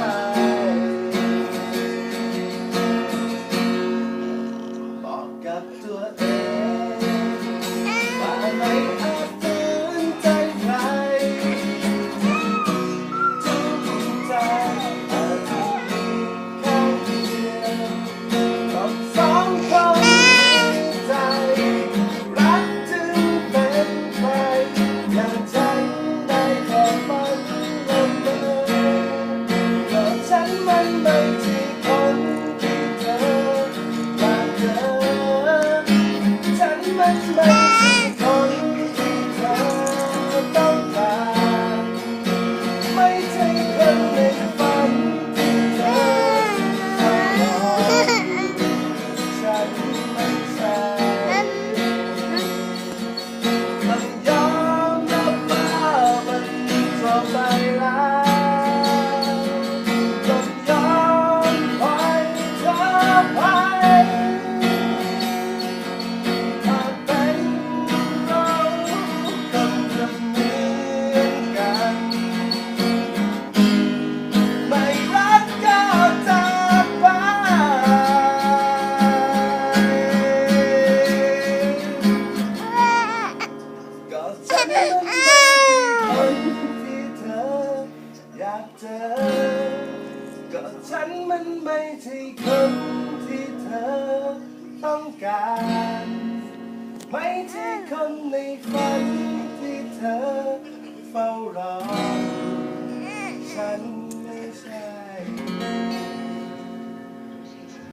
casa. and mighty. ากเจอ ก็ฉันมันไม่ใช่คนที่เธอต้องการ ไม่ใช่คนในฝันที่เธอเฝ้ารอ